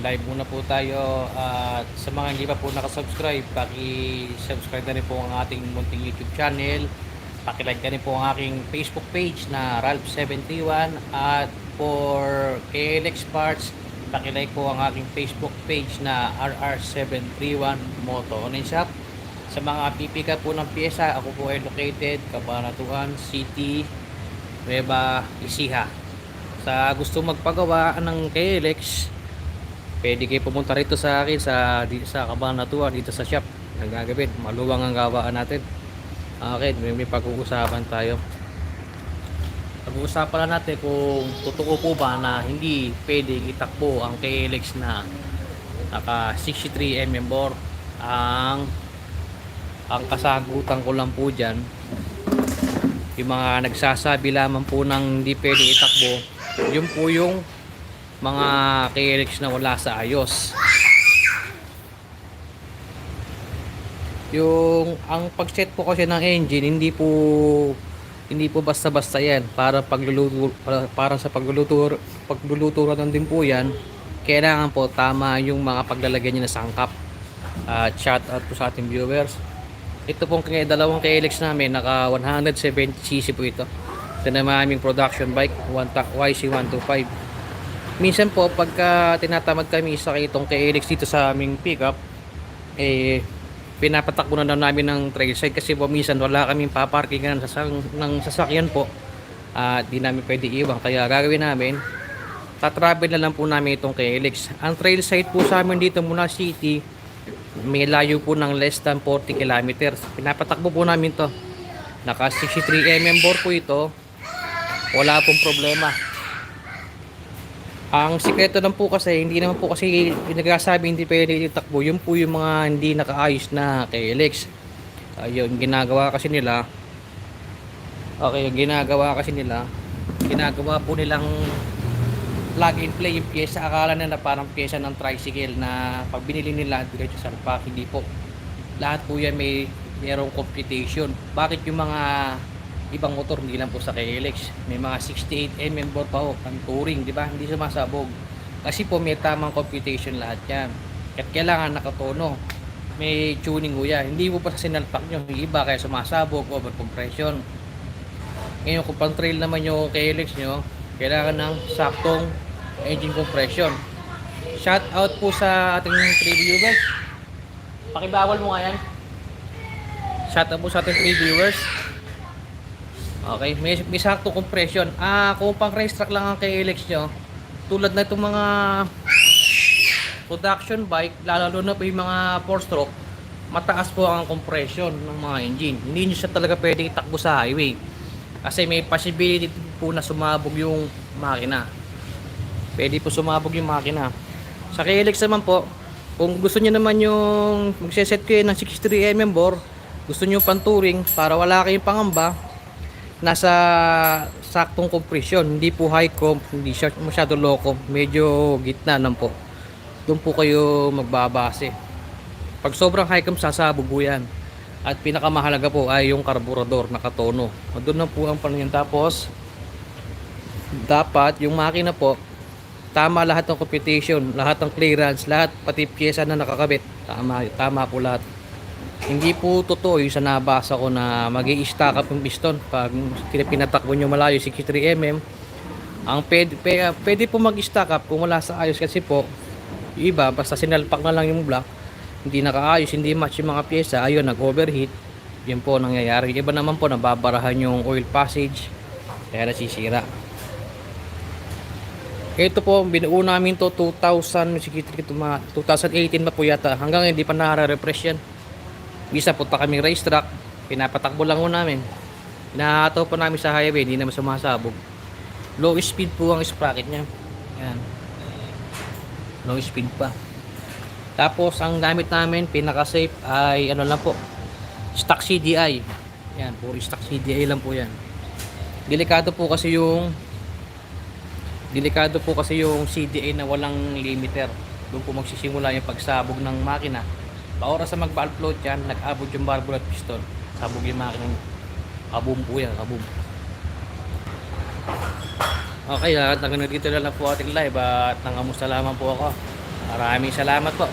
live muna po tayo at sa mga hindi pa po nakasubscribe, paki-subscribe na rin po ang ating munting YouTube channel. Paki-like na rin po ang aking Facebook page na Ralph71 at for KLX Parts, paki-like po ang aking Facebook page na RR731 Moto Online Shop. Sa mga pipika po ng pyesa, ako po ay located Cabanatuan City, Nueva Ecija. Sa gusto magpagawa ng KLX, pwede kayo pumunta rito sa akin sa sa Cabanatuan dito sa shop. Nagagawin, maluwang ang gawaan natin. Okay, may, may pag-uusapan tayo. Pag-uusapan lang natin kung totoo po ba na hindi pwedeng itakbo ang KLX na naka 63 mm bore. Ang ang kasagutan ko lang po dyan yung mga nagsasabi lamang po ng hindi pwede itakbo yun po yung mga KLX na wala sa ayos. Yung ang pag-set po kasi ng engine hindi po hindi po basta-basta yan. Para pagluluto para, para sa pagluluto pagluluturan din po yan. Kailangan po tama yung mga paglalagyan niya na sangkap. At shout out po sa ating viewers. Ito pong kaya dalawang KLX namin naka 170cc po ito. Ito naman aming production bike one ta- YC125 minsan po pagka tinatamad kami sa itong KLX dito sa aming pickup eh pinapatakbo na namin ng trail side kasi po minsan wala kaming paparkingan sa ng sasakyan po. At di namin pwede iwan. Kaya gagawin namin tatravel na lang po namin itong KLX ang trail side po sa amin dito muna city may layo po ng less than 40 kilometers. Pinapatakbo po namin to. Naka 63 mm bore po ito. Wala pong problema ang sikreto lang po kasi, hindi naman po kasi nagsasabi hindi pwede itakbo. Yun po yung mga hindi nakaayos na KLX. Ayun, ginagawa kasi nila. Okay, yung ginagawa kasi nila, ginagawa po nilang plug and play yung pyesa. Akala nila parang pyesa ng tricycle na pag binili nila, diretso sa pack. Hindi po. Lahat po yan may merong computation. Bakit yung mga ibang motor hindi lang po sa KLX may mga 68 mm bore pa ho ang touring di ba? Hindi sumasabog. Kasi po may tamang computation lahat yan. At kailangan nakatono. May tuning ho yan. Hindi po pa sinalpak nyo yung iba kaya sumasabog over compression. Ngayon kung pang trail naman yung KLX nyo kailangan ng saktong engine compression. Shout out po sa ating reviewers pakibawal mo nga yan. Shout out po sa ating reviewers Okay, may, may sakto compression. Ah, kung pang racetrack lang ang KLX nyo, tulad na itong mga production bike, lalo na po yung mga 4-stroke, mataas po ang compression ng mga engine. Hindi nyo siya talaga pwede itakbo sa highway. Kasi may possibility po na sumabog yung makina. Pwede po sumabog yung makina. Sa KLX naman po, kung gusto niyo naman yung magseset kayo ng 63mm bore, gusto niyo pang touring para wala kayong pangamba, nasa saktong compression, hindi po high comp, hindi siya masyado low comp, medyo gitna lang po. Doon po kayo magbabase. Pag sobrang high comp, sasabog po yan. At pinakamahalaga po ay yung karburador, nakatono. Doon na po ang panin. Tapos, dapat yung makina po, tama lahat ng computation, lahat ng clearance, lahat pati pyesa na nakakabit. Tama, tama po lahat. Hindi po totoo yung sa nabasa ko na mag stack up yung piston pag pinatakbo nyo malayo 63 mm. Ang pwede, pwede, po mag-stack up kung wala sa ayos kasi po iba basta sinalpak na lang yung block hindi nakaayos, hindi match yung mga pyesa ayun nag-overheat. Yun po nangyayari. Iba naman po nababarahan yung oil passage kaya nasisira. Ito po binuo namin to 2000 ito mga 2018 pa po yata. Hanggang hindi pa nare-refresh yan Bisa punta kami racetrack, pinapatakbo lang ko namin. Hinahataw pa namin sa highway, hindi naman sumasabog. Low speed po ang sprocket niya. Yan. Low speed pa. Tapos ang gamit namin, pinaka-safe ay ano lang po, stock CDI. Yan, puro stock CDI lang po yan. Delikado po kasi yung delikado po kasi yung CDI na walang limiter. Doon po magsisimula yung pagsabog ng makina Paoras sa mag-valve float yan, nag-abot yung barbell at piston. Sabog yung makina. Kaboom po yan, kaboom. Okay, at hanggang dito na lang po ating live at nangamusta lamang po ako. Maraming salamat po.